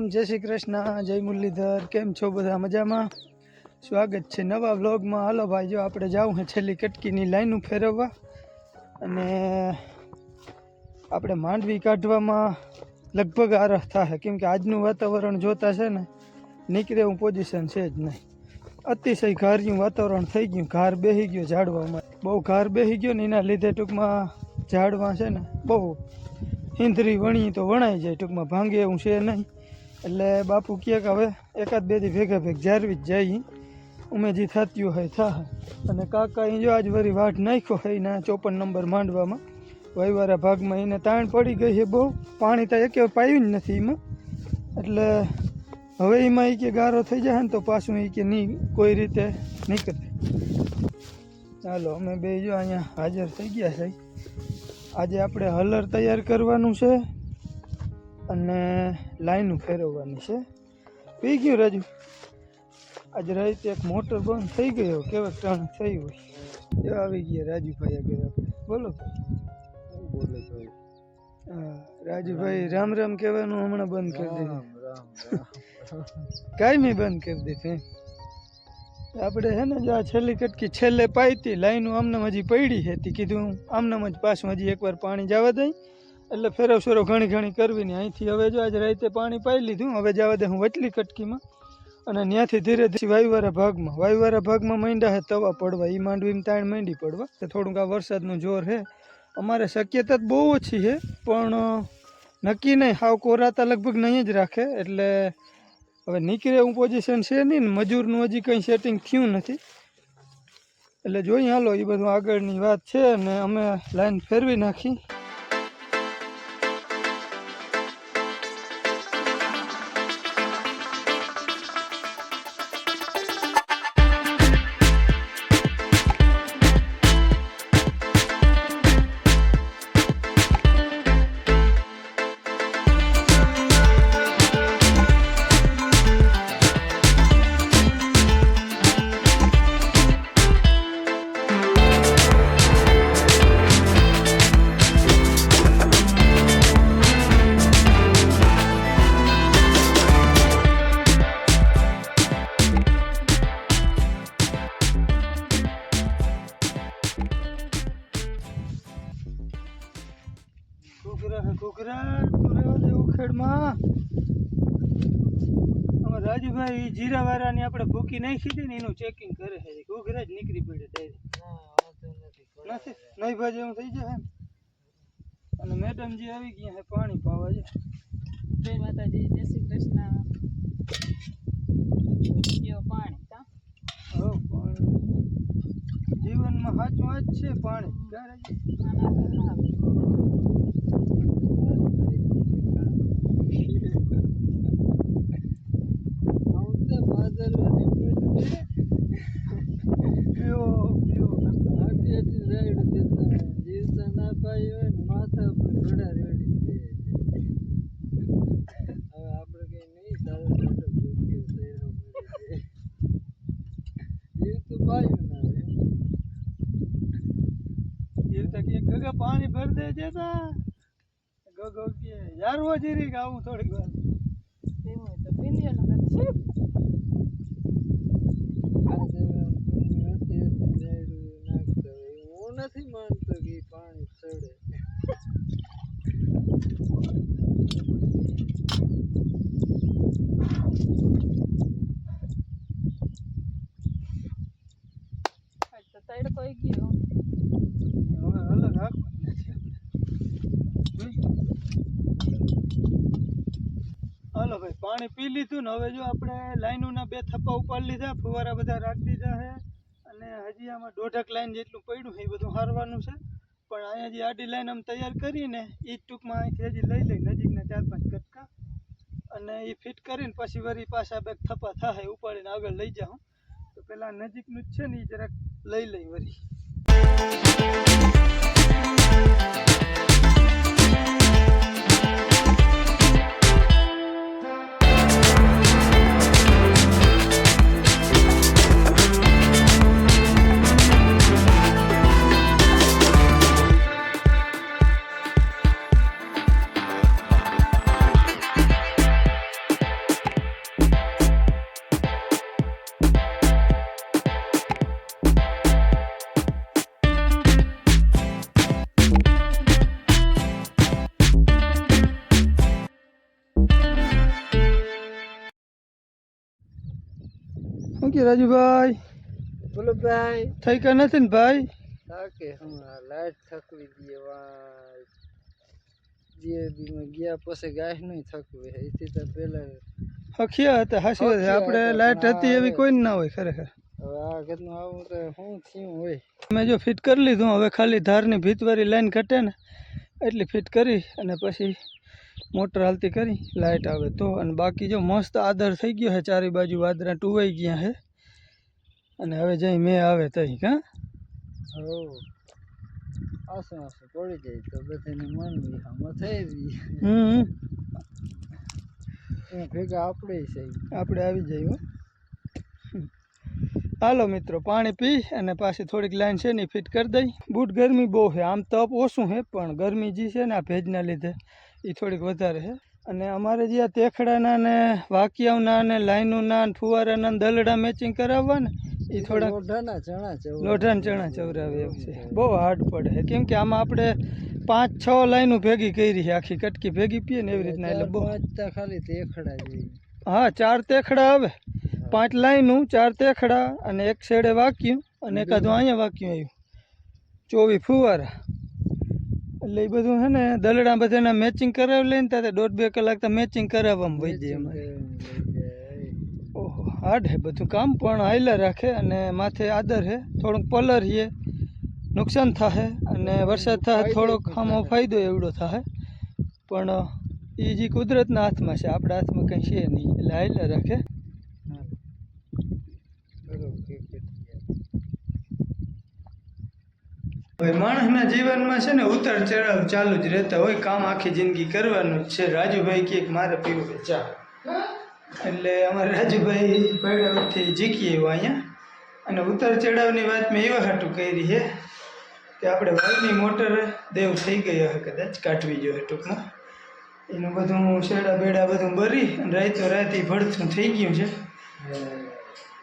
રામ જય શ્રી કૃષ્ણ, જય મુરલીધર, કેમ છો બધા મજામાં? સ્વાગત છે નવા વ્લોગમાં. હાલો ભાઈ, જો આપણે જાઉં છે છેલ્લી કટકીની લાઈનું ફેરવવા અને આપણે માંડવી કાઢવામાં લગભગ આરહ થાય કેમ કે આજનું વાતાવરણ જોતા છે ને, નીકળે એવું પોઝિશન છે જ નહીં. અતિશય ઘાર્યું વાતાવરણ થઈ ગયું. ઘાર બેસી ગયો ઝાડવામાં. બહુ ઘાર બેસી ગયો ને એના લીધે ટૂંકમાં ઝાડવા છે ને બહુ હિંદરી વણી તો વણાઈ જાય, ટૂંકમાં ભાંગે એવું છે નહીં. એટલે બાપુ કહે કે હવે એકાદ બે દી ભેગા ભેગ જારવી જ જાય. ઉમેજી થતું હોય થાય અને કાકા અહીં જો આજ વરી વાટ નાખ્યો હોય ના ચોપન નંબર માંડવામાં. વહીવાળા ભાગમાં એને તાણ પડી ગઈ છે બહુ. પાણી તો એકે પાયું જ નથી એમાં. એટલે હવે એમાં એ કે ગારો થઈ જાય ને તો પાછું એ કે નહીં કોઈ રીતે નીકળે. ચાલો અમે બે જો અહીંયા હાજર થઈ ગયા છે. આજે આપણે હલર તૈયાર કરવાનું છે. અને લાઈન ફેરવવાની છે. પી ગયું રાજુ. આજે રાતે એક મોટર બંધ થઈ ગયો. કેવા ટર્ન થઈ હોય. એ આવી ગયા રાજુભાઈ આગળ આપણે. બોલો. બોલે ભાઈ? હા, રાજુભાઈ રામ રામ કહેવાનું હમણાં બંધ કરી દીધું. રામ રામ કાયમી બંધ કરી દીધું આપણે છે ને જો આ છેલ્લી કટકી છેલ્લે પાઈતી લાઈનું આમનામ હજી પડી હતી. કીધું આમનામ જ પાછું હજી એકવાર પાણી જવા દઈ. એટલે ફેરવ ફેરવ ઘણી ઘણી કરવી ને અહીંથી હવે જો આજે રાતે પાણી પાઈ લીધું, હવે જવા દે હું વચલી કટકીમાં અને ત્યાંથી ધીરે ધીરે વાયુવાળા ભાગમાં વાયુવાળા ભાગમાં માંડ્યા હે તવા પડવા એ માંડવીમાં તાણ માંડી પડવા તો થોડુંક આ વરસાદનું જોર છે અમારે શક્યતા બહુ ઓછી છે પણ નક્કી નહીં, હાવ કોરાતા લગભગ નહીં જ રાખે, એટલે હવે નીકળે એવું પોઝિશન છે નહીં ને, મજૂરનું હજી કંઈ સેટિંગ થયું નથી. એટલે જોઈએ હાલો એ બધું આગળની વાત છે અને અમે લાઈન ફેરવી નાખી. દે ઉખેડમાં. અમારે રાજુભાઈ જીરા વાળાની આપણે ભૂકી નાખી હતી ને એનું ચેકિંગ કરે છે. ઘોઘરા જ નીકળી પડે ડાયરેક્ટ નથી નહીં ભાજી એવું થઈ જશે અને મેડમજી આવી ગયા છે પાણી પાવા છે. જય માતાજી જય શ્રી કૃષ્ણ. પાણી જીવનમાં સાચું જ છે પાણી ક્યારે આના વગર ના હાલે. પીઓ પીઓ એ તો કે ગગા પાણી ભર દે છે તા ગગો કે યારવો જીરી આવું થોડીક વાર એવું હોય તો પી લ્યો નકર છીપ. હું નથી માનતો કે ઈ પાણી ચડે આજ તો તડકો ય ગયો હવે અલગ રાખવાનું નથી આપણે હાલો ભાઈ લીધું ને હવે જો આપણે લાઈનોના બે થપ્પા ઉપાડી લીધા, ફુવારા બધા રાખી દીધા છે અને હજી આમાં દોઢક લાઈન જેટલું પડ્યું છે, એ બધું હારવાનું છે. પણ અહીંયા જે આડી લાઈન આમ તૈયાર કરીને એ ટૂંકમાં અહીંથી હજી લઈ લઈ નજીકના ચાર પાંચ કટકા. અને એ ફિટ કરીને પછી વળી પાછા બે થપ્પા થાય ઉપાડીને આગળ લઈ જાઉં. તો પેલા નજીકનું જ છે ને એ જરાક લઈ લઈ વળી કે રાજુભાઈ? બોલો ભાઈ થઈ કે નથી ને ભાઈ? થાકે હું લાઈટ થકવી જે બી માં ગયા પછી ગાય નહીં થકવે. એથી તો પેલા હખિયા હતા હાસી આપણે લાઈટ હતી એવી કોઈ ના હોય ખરેખર. હવે આ ઘરનું આવું તો શું થયું હોય? મેં જો ફિટ કરી લીધું. હવે ખાલી ધારની ભીતવાળી લાઈન ઘટે ને એટલી ફિટ કરી અને પછી મોટર હાલતી કરી લાઇટ આવે તો. અને બાકી જો મસ્ત આદર થઈ ગયો છે ચારે બાજુ વાદરા ટુવાઈ ગયા છે. અને હવે જઈ મેં આવે તઈ કા? હો. આસો આસું પડી જાય તો બધાની મન વિહામાં થઈ હમ. ભેગા આપણે છે. આપણે આવી જઈએ હો. હાલો મિત્રો પાણી પી અને પાછી થોડીક લાઈન છે ને ફિટ કરી દઈ. બૂટ ગરમી બહુ છે આમ તપ ઓછું છે પણ ગરમી જે છે ને આ ભેજના લીધે એ થોડીક વધારે છે. અને અમારે જે આ તેખડાના ને વાકિયાઓના ને લાઈનોના ને ફુવારાના ને દલડા મેચિંગ કરાવવા ને એ થોડા લોઢાના ચણા છે લોઢાન ચણા ચવરાવે એમ છે. બહુ હાર્ડ પડે કેમ કે આમાં આપણે પાંચ છ લાઈનો ભેગી કરી છે. આખી કટકી ભેગી પીએ ને એવી રીતના. એટલે બહુ ખાલી તેખડા હા ચાર તેખડા આવે. પાંચ લાઈનું ચાર તેખડા અને એક શેડે વાક્યું અને એકાદું અહીંયા વાક્યું આવ્યું. ચોવીસ ફુવારા. એટલે એ બધું છે ને દલડા બધાના મેચિંગ કરાવી લઈને ત્યાં દોઢ બે કલાક તો મેચિંગ કરાવવામાં વહી જાય અમારે હાર્ડ હે બધું કામ પણ હાઈલા રાખે અને માથે આદર હે થોડુંક પલર હે નુકસાન થાય અને વરસાદ થાય થોડોક આમાં ફાયદો એવડો થાય પણ એ જે કુદરતના હાથમાં છે આપણા હાથમાં કંઈ છે નહીં એટલે હાઈલા રાખે. હવે માણસના જીવનમાં છે ને ઉતાર ચઢાવ ચાલુ જ રહેતા હોય કામ આખી જિંદગી કરવાનું જ છે. રાજુભાઈ કે મારે પીવું ચા. એટલે અમારે રાજુભાઈ પડ્યાથી જીકીએ એવા અહીંયા. અને ઉતાર ચઢાવની વાત મેં એવા હાટું કરી છે કે આપણે વાલની મોટર દેવ થઈ ગઈ હશે કદાચ, કાઢવી જોઈએ ટૂંકમાં. એનું બધું શેડા બેડા બધું ભરી અને રાતો રાતે ભડથું થઈ ગયું છે.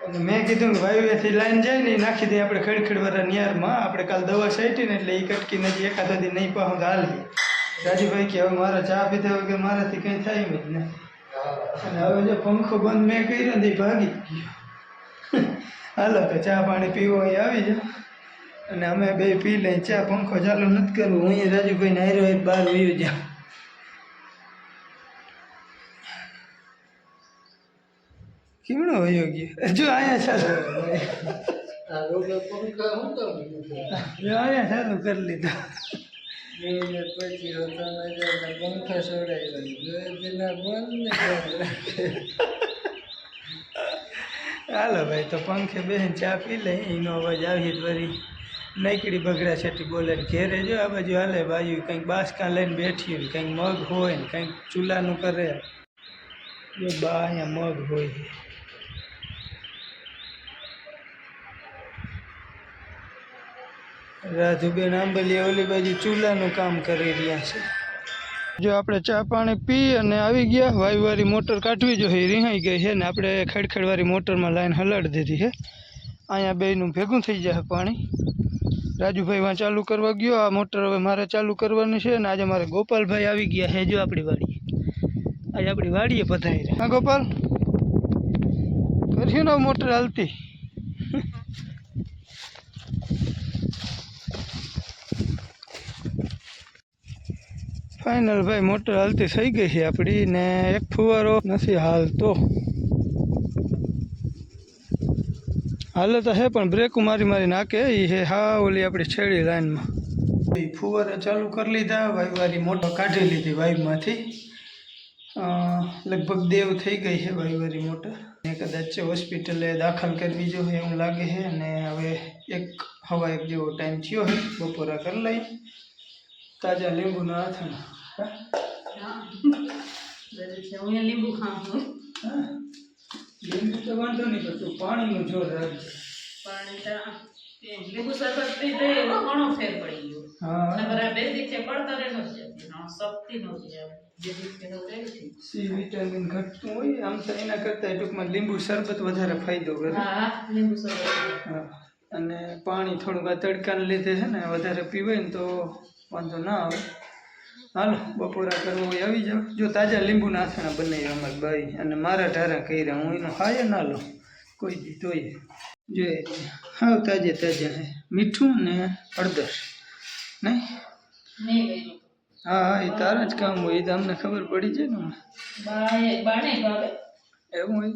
અને મેં કીધું કે વાયુએથી લાઈન જાય ને નાખી દઈએ આપણે ખડખડવાળા નિયારમાં. આપણે કાલ દવા છાંટી ને એટલે એ કટકી નથી એકાદ દી નહીં પાહું તો રાજુભાઈ કે હવે મારા ચા પીધા વગર મારાથી કંઈ થાય જ નહીં અને હવે જો પંખો બંધ મેં કર્યો ને ભાગી ગયો. હાલો તો ચા પાણી પીવો અહીં આવી જાઓ. અને અમે બે પી લઈ ચા પંખો ચાલુ નથી કરવું. હું અહીં રાજુભાઈ ને હાર્યો એક બહાર વયું જાઉં કેમનો વયો ગયો? જો અહીંયા ચાલુ. અહીંયા ચાલુ કરી લીધો. પછી પંખા છોડાય બંધ હાલો ભાઈ, તો પંખે બેન ચા પી લે, એનો અવાજ આવી જ વળી. નાયકડી બગડા છેટી બોલે, ઘેરે જો આ બાજુ હાલે બાજુ કંઈક બાસકા લઈને બેઠી હોય, કંઈક મગ હોય ને, કંઈક ચૂલાનું કરે. જો બા અહીંયા મગ હોય. રાધુબેન આંબલિયા ઓલી બાજુ ચૂલાનું કામ કરી રહ્યા છે. જો આપણે ચા પાણી પી અને આવી ગયા વાયુવાળી મોટર કાઢવી જોઈએ રિહાઈ ગઈ છે ને આપણે ખેડખેડવાળી મોટરમાં લાઈન હલાડી દીધી છે. અહીંયા બેનું ભેગું થઈ જાય પાણી. રાજુભાઈ વાં ચાલુ કરવા ગયો, આ મોટર હવે મારે ચાલુ કરવાની છે અને આજે મારે ગોપાલભાઈ આવી ગયા છે. જો આપણી વાડીએ. આજે આપણી વાડીએ પધારી હા, ગોપાલ. કરશું ને મોટર હાલતી? ફાઇનલ ભાઈ મોટર હાલતી થઈ ગઈ છે આપણી ને એક ફુવારો નથી હાલતો. હાલે તો હે પણ બ્રેક મારી મારી નાખે એ હે હા ઓલી આપણી છેડી લાઈનમાં ફુવારા ચાલુ કરી લીધા વાયુવારી મોટર કાઢી લીધી વાયુમાંથી લગભગ દેવ થઈ ગઈ છે વાયુવારી મોટર. ને કદાચ હોસ્પિટલે દાખલ કરવી જોઈએ એવું લાગે છે અને હવે એક હવા એક જેવો ટાઈમ થયો છે, બપોરા કરી લઈ. તાજા લીંબુના હાથમાં. હા? લીંબુ ખાઉં? લીંબુ તો વાંધો નહીં પણ પાણીનું જોર રાખજે પાણી લીંબુ શરબત પીધે ઘણો ફેર પડી ગયો નકર આ બે દિવસે પડતર એનો હતી. સી વિટામિન ઘટતું હોય આમ તો એના કરતાં ટૂંકમાં લીંબુ શરબત વધારે ફાયદો કરે લીંબુ શરબત. અને પાણી થોડુંક આ તડકાને લીધે છે ને, વધારે પીવાય ને તો વાંધો ના આવે હાલો બપોરા કરવો હોય આવી જાઓ. જો તાજા લીંબુ આસણા બનાવ્યા અમારી બાઈ અને મારા ઢારા કર્યા હું એનો હાય ના લઉં. કોઈ દી તોય. જોઈએ હાવ તાજે તાજા હે. મીઠું ને હળદર નહીં? હા હા એ તારા જ કામ હોય એ તો અમને ખબર પડી જાય ને એવું હોય?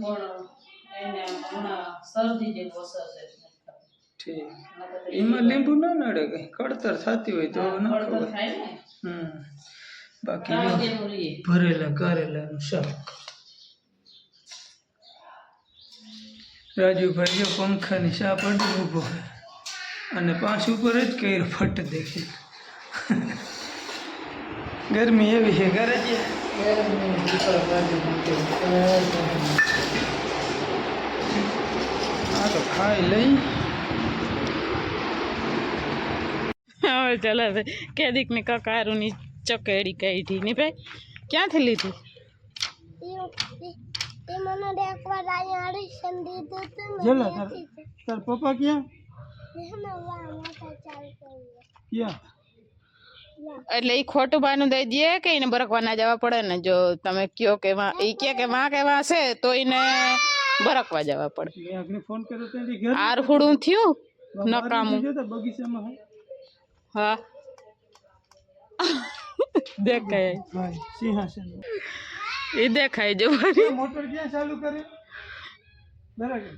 છે ઠીક. એમાં લીંબુ ના નડે કઈ. કડતર થતી હોય તો ના ખબર. હમ. બાકી ભરેલા કારેલાનું શાક. રાજુભાઈ જો પંખાની શા પડી ઊભો અને પાંચ ઉપર જ કઈ ફટ દેખી. ગરમી એવી છે ઘરે જ. હા તો ખાઈ લઈ. હવે ચાલો હવે કેદીક ને કકારુની ચકેડી કાઢી ને ભાઈ ક્યાંથી લીધી? તાર પપ્પા ક્યાં? એટલે એ ખોટું બાનું દઈ દે કે એને બરકવા ના જવા પડે ને? જો તમે કયો કે વાં એ કે કે માં કે વાં છે તો એને બરકવા જવા પડે. ફોન કર્યો થયું નકામું. બગીચામાં હે. હા દેખાય ભાઈ સિંહાસન એ દેખાય જો એ મોટર ક્યાં ચાલુ કરે બરાબર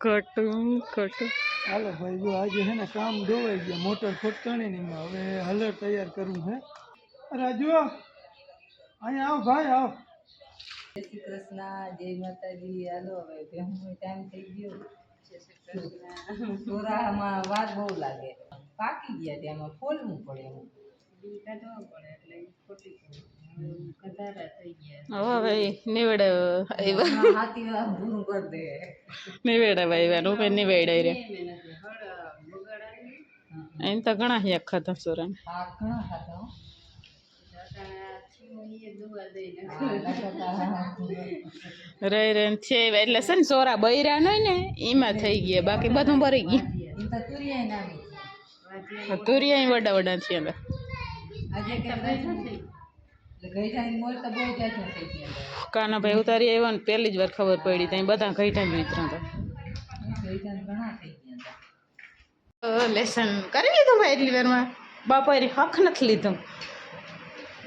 ખોટું ખોટું હાલો ભાઈ જો આજે હે ને કામ ધોવાઈ ગયા મોટર ખોટકાણી નહીં એમાં હવે હલર તૈયાર કરવું હે. રાજુ અહીંયા આવ ભાઈ આવ. જય શ્રી કૃષ્ણ જય માતાજી હાલો હવે ભેહુંનો ટાઈમ થઈ ગયો. સોરામાં વાર બહુ લાગે. પાકી ગયા ત્યાંમાં ફોલવું પડે તો ઘણા ખાતા સોરા ઘણા ખાતા રહી રહીને છે એવા. એટલે છે ને સોરા બૈરા નહીં ને એમાં થઈ ગયા. બાકી બધું ભરી ગયું. એમ તો તુરિયાય નાની તુરિયા વડા વડા છે અંદર આજે કે એટલે ગઈ જાય મોલ તો બહુ જાતના થઈ ગયા કાનાભાઈ ઉતારી આવ્યો ને, પહેલી જ વાર ખબર પડી ત્યાં બધા ઘઈટા જ વિતરા હતા ગઈ જાય ઘણા થઈ ગયા હતા લેસન કરી લીધું ભાઈ એટલી વારમાં? બાપાએ હક નથી લીધું.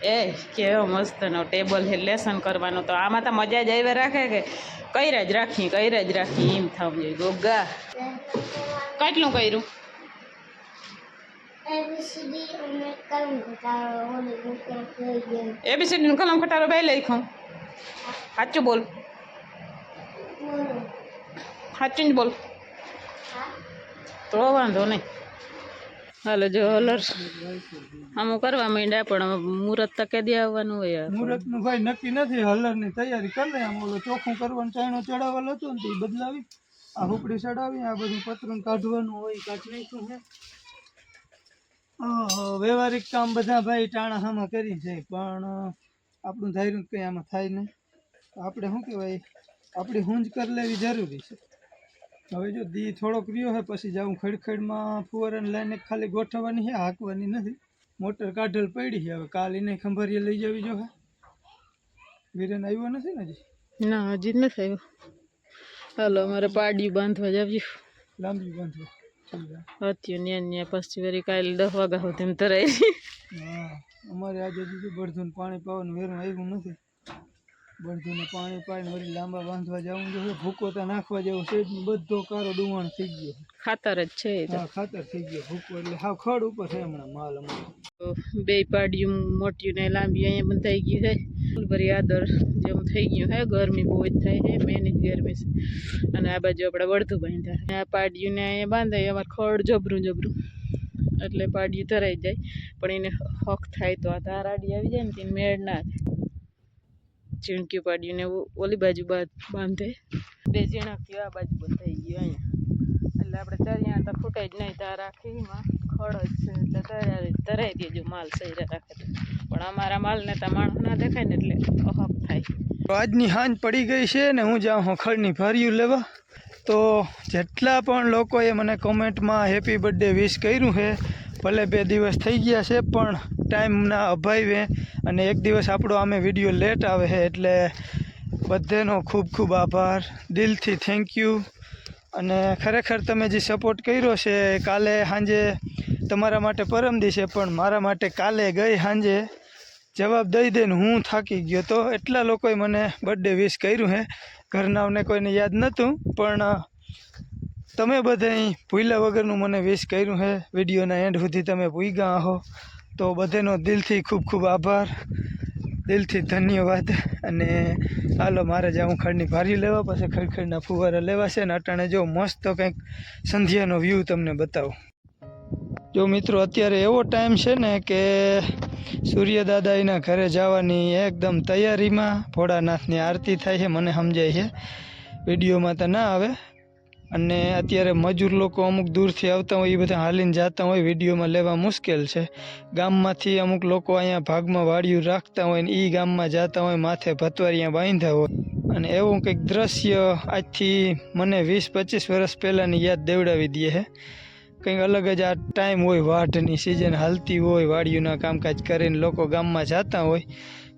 એ કેવો મસ્તનો ટેબલ છે લેસન કરવાનું તો આમાં તો મજા જ આવી રાખે કે કઈરા જ રાખી કઈરા જ રાખી એમ થવું જોઈએ. ગોગા. કેટલું કર્યું? એબીસીડી એબીસીડીનું કલમ ખટારો બે લખ્યું? સાચું બોલ. સાચું જ બોલ. તો વાંધો નહીં. હાલો, જો હલર. આમ કરવા માંડ્યા, પણ મુહૂર્ત તો કેદી આવવાનું હોય મુહૂર્તનું ભાઈ નક્કી નથી, હલરની તૈયારી કરી લે. આમ ઓલો ચોખ્ખું કરવાનું ચાયણો ચડાવેલો હતો ને તો બદલાવી. આ હુપડી ચડાવી, આ બધું પતરું કાઢવાનું હોય નહીં નાખ્યું હે વ્યવહારિક કામ બધા ભાઈ ટાણા હામાં કરી છે, પણ આપણું ધાર્યું કંઈ આમાં થાય નહીં. આપણે શું કહેવાય? આપણી હુંજ કરી લેવી જરૂરી છે. હવે જો દી થોડોક રહ્યો હોય પછી જાઉં ખડખડમાં ફુવારાને લઈને ખાલી ગોઠવવાની છે હાંકવાની નથી. મોટર કાઢેલ પડી છે હવે કાલ એને ખંભારીએ લઈ જવી જો વીરેન આવ્યો નથી ને હજી? ના હજી જ નથી આવ્યો. હાલો અમારે પાડી બાંધવા જાવજો લાંબી બાંધવા. હતું ન્યા ન્યા પછી વરી કાલે દસ વાગા હોય તેમ તરાય હા અમારે આજે હજી બળધુને પાણી પાવાનું વેરું આવ્યું નથી. બળધુને પાણી પાઈને વળી લાંબા બાંધવા જવું જોઈએ. ભૂકો તો નાખવા જેવો છે બધો કારો ડુવાણ થઈ ગયો ખાતર જ છે હા ખાતર થઈ ગયો ભૂકો એટલે હાવ ખડ ઉપર છે હમણાં માલ અમારો. તો બે પાડ્યું મોટ્યું ને લાંબી અહીંયા બંધાઈ ગયું છે. ફૂલભરી આદર જેવું થઈ ગયું છે. ગરમી બહુ જ થાય છે મેની જ ગરમી છે. અને આ બાજુ આપણે વળતું બાંધ્યા. આ પાડિયું ને અહીંયા બાંધાય અમારે ખડ જબરું જબરું. એટલે પાડિયું ધરાઈ જાય. પણ એને હક થાય તો આ ધારાડી આવી જાય ને તેને મેળ ના થાય ચીણક્યું પાડ્યું ને ઓ- ઓલી બાજુ બાદ બાંધે. બે ઝીણક્યું આ બાજુ બંધાઈ ગયો અહીંયા. એટલે આપણે તરિયા તો ખૂટે જ નહીં તાર રાખીમાં ખડ જ છે એટલે તરાઈ તરાઈ દેજો માલ સૈરા રાખે તો. પણ અમારા માલને તો માણસ ના દેખાય ને એટલે અહક થાય. આજની હાંજ પડી ગઈ છે ને હું જાઉં હું ખડની ભાર્યું લેવા તો જેટલા પણ લોકોએ મને કોમેન્ટમાં હેપી બર્થડે વિશ કર્યું છે ભલે બે દિવસ થઈ ગયા છે પણ ટાઈમના અભાવે અને એક દિવસ આપણો આમે વીડિયો લેટ આવે છે એટલે બધેનો ખૂબ ખૂબ આભાર. દિલથી થેન્ક યુ અને ખરેખર તમે જે સપોર્ટ કર્યો છે, કાલે સાંજે તમારા માટે પરમ દિવસે પણ મારા માટે કાલે ગઈ સાંજે. જવાબ દઈ દઈને હું થાકી ગયો તો. એટલા લોકોએ મને બર્થડે વિશ કર્યું હે. ઘરનાઓને કોઈને યાદ નહોતું પણ તમે બધા ભૂલ્યા વગરનું મને વિશ કર્યું હે. વિડીયોના એન્ડ સુધી તમે ભૂઈ ગયા હો. તો બધાનો દિલથી ખૂબ ખૂબ આભાર. દિલથી ધન્યવાદ. અને હાલો, મારે જાઉં ખડની ભારી લેવા, પછી ખડખડના ફુવારા લેવા છે ને, અટાણે જો મસ્ત કંઈક સંધ્યાનો વ્યૂ તમને બતાવું. જો મિત્રો, અત્યારે એવો ટાઈમ છે ને કે સૂર્યદાદા એના ઘરે જવાની એકદમ તૈયારીમાં ભોળાનાથની આરતી થાય છે, મને સમજાય છે. વિડીયોમાં તો ના આવે. અને અત્યારે મજૂર લોકો અમુક દૂરથી આવતા હોય, એ બધા હાલીને જતા હોય, વિડીયોમાં લેવા મુશ્કેલ છે. ગામમાંથી અમુક લોકો અહીંયા ભાગમાં વાડિયું રાખતા હોય ને એ ગામમાં જતા હોય, માથે ભતવારિયા બાંધ્યા હોય. અને એવું કંઈક દ્રશ્ય આજથી મને વીસ પચીસ વર્ષ પહેલાંની યાદ દેવડાવી દે છે કંઈક અલગ જ આ ટાઈમ હોય, વાઢની સિઝન હાલતી હોય વાડિયુંના કામકાજ કરીને લોકો ગામમાં જતા હોય.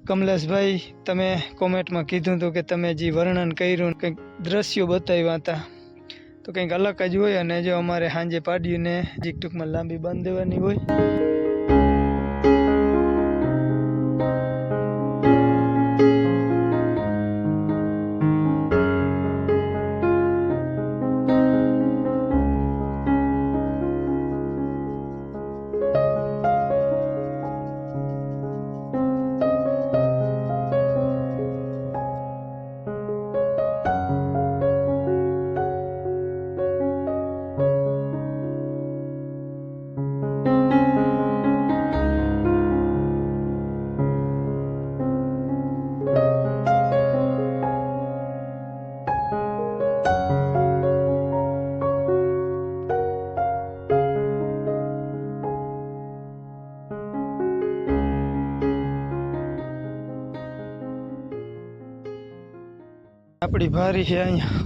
કમલેશભાઈ, તમે કોમેન્ટમાં કીધું હતું કે તમે જે વર્ણન કર્યું કંઈક દ્રશ્યો બતાવ્યા હતા. તો કંઈક અલગ જ હોય અને જો અમારે સાંજે પાડ્યું જીક ટૂંકમાં લાંબી બાંધી દેવાની હોય. આપણી ભારી છે અહીંયા.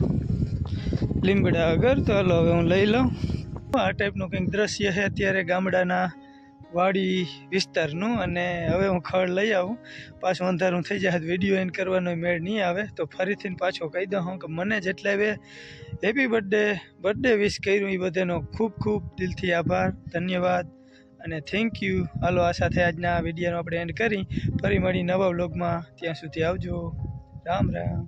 લીમડા આગળ, તો હાલો હવે હું લઈ લઉં. આ ટાઈપનું કંઈક દ્રશ્ય છે અત્યારે ગામડાના વાડી વિસ્તારનું અને હવે હું ખડ લઈ આવું. પાછું અંધારું થઈ જાય વીડિયો એન્ડ કરવાનો મેળ નહીં આવે. તો ફરીથી પાછો કહી દઉં હું કે મને જેટલા બે હેપી બર્થડે બર્થડે વિશ કર્યું એ બધાનો ખૂબ ખૂબ દિલથી આભાર, ધન્યવાદ અને થેન્ક યુ હાલો, આ સાથે આજના વિડીયોનો આપણે એન્ડ કરી. ફરી મળી નવા બ્લોગમાં ત્યાં સુધી આવજો. રામ રામ.